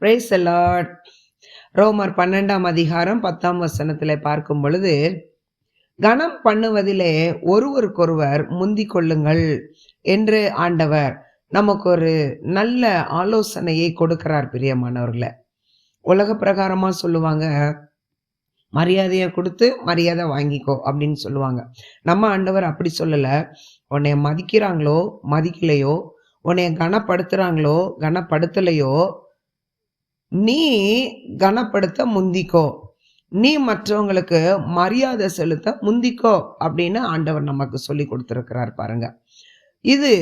Price Lord ரோமர் பன்னெண்டாம் அதிகாரம் பத்தாம் வசனத்தில் பார்க்கும் பொழுது கனம் பண்ணுவதிலே ஒருவருக்கொருவர் முந்தி கொள்ளுங்கள் என்று ஆண்டவர் நமக்கு ஒரு நல்ல ஆலோசனையை கொடுக்கிறார் பிரியமானவர்களை. உலக பிரகாரமாக சொல்லுவாங்க மரியாதையை கொடுத்து மரியாதை வாங்கிக்கோ அப்படின்னு சொல்லுவாங்க. நம்ம ஆண்டவர் அப்படி சொல்லலை. உன்னைய மதிக்கிறாங்களோ மதிக்கலையோ உன்னைய கனப்படுத்துகிறாங்களோ கனப்படுத்தலையோ நீ கனப்படுத்த முந்திக்கோ. நீ மற்றவங்களுக்கு மரியாதை செலுத்த முந்திக்கோ அப்படின்னு ஆண்டவர் நமக்கு சொல்லி கொடுத்துருக்கிறார் பாருங்க. இது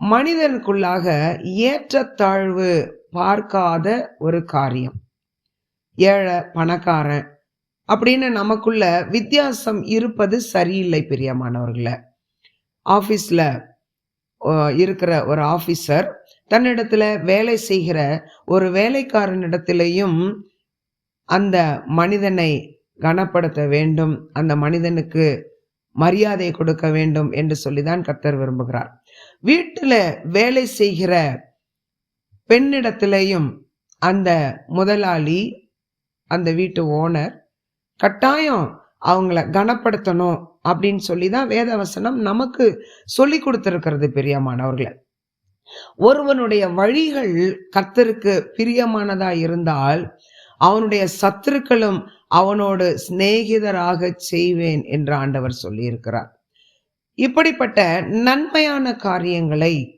மனிதனுக்குள்ளாக ஏற்றத்தாழ்வு பார்க்காத ஒரு காரியம். ஏழை பணக்காரன் அப்படின்னு நமக்குள்ள வித்தியாசம் இருப்பது சரியில்லை பிரியமானவர்களை. ஆஃபீஸில் இருக்கிற ஒரு ஆஃபீஸர் தன்னிடத்துல வேலை செய்கிற ஒரு வேலைக்காரனிடத்திலையும் அந்த மனிதனை கனப்படுத்த வேண்டும். அந்த மனிதனுக்கு மரியாதை கொடுக்க வேண்டும் என்று சொல்லிதான் கர்த்தர் விரும்புகிறார். வீட்டில் வேலை செய்கிற பெண்ணிடத்திலையும் அந்த முதலாளி அந்த வீட்டு ஓனர் கட்டாயம் அவங்கள கனப்படுத்தணும் அப்படின்னு சொல்லி தான் வேதவசனம் நமக்கு சொல்லி கொடுத்துருக்கிறது பெரியமானவர்களை. ஒருவனுடைய வழிகள் கர்த்தருக்கு பிரியமானதா இருந்தால் அவனுடைய சத்துருக்களும் அவனோடு சிநேகிதராக செய்வேன் என்று ஆண்டவர் சொல்லியிருக்கிறார். இப்படிப்பட்ட நன்மையான காரியங்களை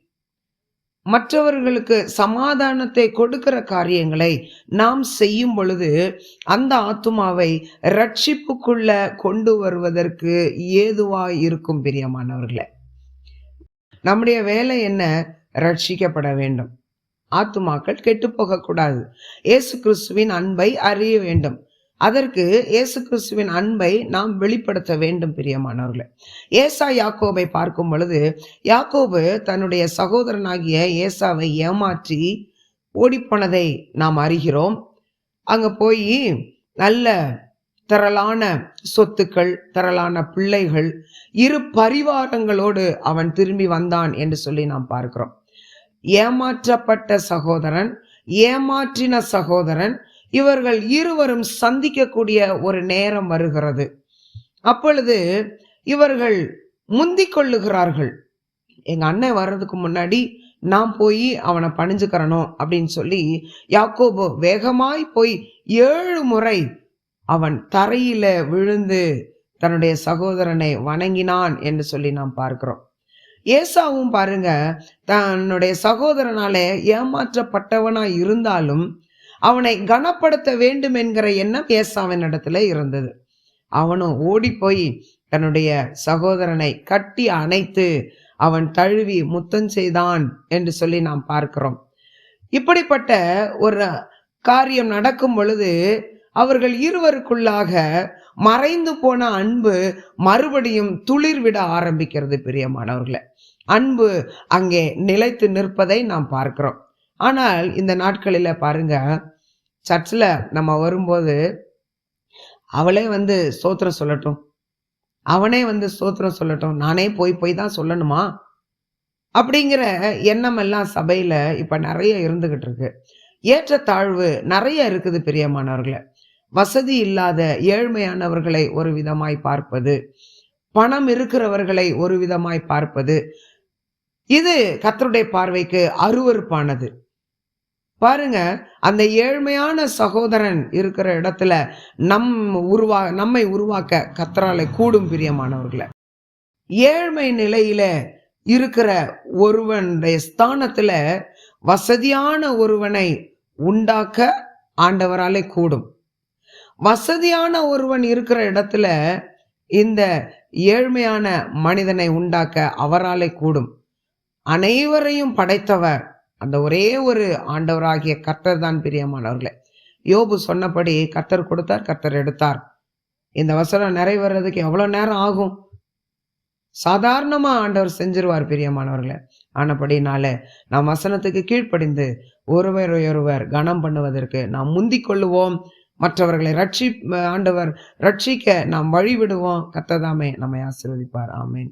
மற்றவர்களுக்கு சமாதானத்தை கொடுக்கிற காரியங்களை நாம் செய்யும் பொழுது அந்த ஆத்துமாவை ரட்சிப்புக்குள்ள கொண்டு வருவதற்கு ஏதுவாக இருக்கும் பிரியமானவர்களே. நம்முடைய வேலை என்ன? ரட்சிக்கப்பட வேண்டும். ஆத்துமாக்கள் கெட்டு போகக்கூடாது இயேசு கிறிஸ்துவின் அன்பை அறிய வேண்டும். அதற்கு இயேசு கிறிஸ்துவின் அன்பை நாம் வெளிப்படுத்த வேண்டும் பிரியமானவர்களே. ஏசா யாக்கோபை பார்க்கும் பொழுது யாக்கோபு தன்னுடைய சகோதரனாகிய ஏசாவை ஏமாற்றி ஓடிப்போனதை நாம் அறிகிறோம். அங்கே போய் நல்ல திரளான சொத்துக்கள் திரளான பிள்ளைகள் இரு பரிவாரங்களோடு அவன் திரும்பி வந்தான் என்று சொல்லி நாம் பார்க்கிறோம். ஏமாற்றப்பட்ட சகோதரன் ஏமாற்றின சகோதரன் இவர்கள் இருவரும் சந்திக்கக்கூடிய ஒரு நேரம் வருகிறது. அப்பொழுது இவர்கள் முந்திக் கொள்ளுகிறார்கள். எங்க அண்ணன் வர்றதுக்கு முன்னாடி நான் போய் அவனை பணிஞ்சுக்கிறனும் அப்படின்னு சொல்லி யாக்கோபு வேகமாய் போய் ஏழு முறை அவன் தரையில விழுந்து தன்னுடைய சகோதரனை வணங்கினான் என்று சொல்லி நாம் பார்க்கிறோம். ஏசாவும் பாருங்க தன்னுடைய சகோதரனாலே ஏமாற்றப்பட்டவனா இருந்தாலும் அவனை கனப்படுத்த வேண்டும் என்கிற எண்ணம் ஏசாவின் இடத்துல இருந்தது. அவனும் ஓடி போய் தன்னுடைய சகோதரனை கட்டி அணைத்து அவன் தழுவி முத்தம் செய்தான் என்று சொல்லி நாம் பார்க்கிறோம். இப்படிப்பட்ட ஒரு காரியம் நடக்கும் பொழுது அவர்கள் இருவருக்குள்ளாக மறைந்து போன அன்பு மறுபடியும் துளிர் விட ஆரம்பிக்கிறது பிரியமானவர்களை. அன்பு அங்கே நிலைத்து நிற்பதை நாம் பார்க்கிறோம். ஆனால் இந்த நாட்களில் பாருங்க சர்ச்சில் நம்ம வரும்போது அவளே வந்து சோத்திரம் சொல்லட்டும். அவனே வந்து சோத்திரம் சொல்லட்டும். நானே போய் போய் தான் சொல்லணுமா? அப்படிங்கிற எண்ணம் எல்லாம் சபையில் இப்போ நிறைய இருந்துகிட்டு இருக்கு. ஏற்றத்தாழ்வு நிறைய இருக்குது பிரியமானவர்களை. வசதி இல்லாத ஏழ்மையானவர்களை ஒரு விதமாய் பார்ப்பது பணம் இருக்கிறவர்களை ஒரு விதமாய் பார்ப்பது இது கத்தருடைய பார்வைக்கு அருவறுப்பானது பாருங்க அந்த ஏழ்மையான சகோதரன் இருக்கிற இடத்துல நம் உருவா நம்மை உருவாக்க கத்தராலை கூடும் பிரியமானவர்களை. ஏழ்மை நிலையில இருக்கிற ஒருவனுடைய ஸ்தானத்துல வசதியான ஒருவனை உண்டாக்க ஆண்டவராலே கூடும். வசதியான ஒருவன் இருக்கிற இடத்துல இந்த ஏழ்மையான மனிதனை உண்டாக்க அவராலே கூடும். அனைவரையும் படைத்தவர். அந்த ஒரே ஒரு ஆண்டவராகிய கர்த்தர் தான் பிரியமானவர்களே யோபு சொன்னபடி கர்த்தர் கொடுத்தார் கர்த்தர் எடுத்தார். இந்த வசனம் நிறைவேறதுக்கு எவ்வளோ நேரம் ஆகும்? சாதாரணமாக ஆண்டவர் செஞ்சிருவார் பிரியமானவர்களே ஆனபடினால நாம் வசனத்துக்கு கீழ்ப்படிந்து ஒருவர் ஒருவர் கனம் பண்ணுவதற்கு நாம் முந்திக் கொள்ளுவோம் மற்றவர்களை ரட்சி ஆண்டவர் ரட்சிக்க நாம் வழிவிடுவோம். கத்ததாமே நம்மை ஆசிர்வதிப்பார். ஆமேன்.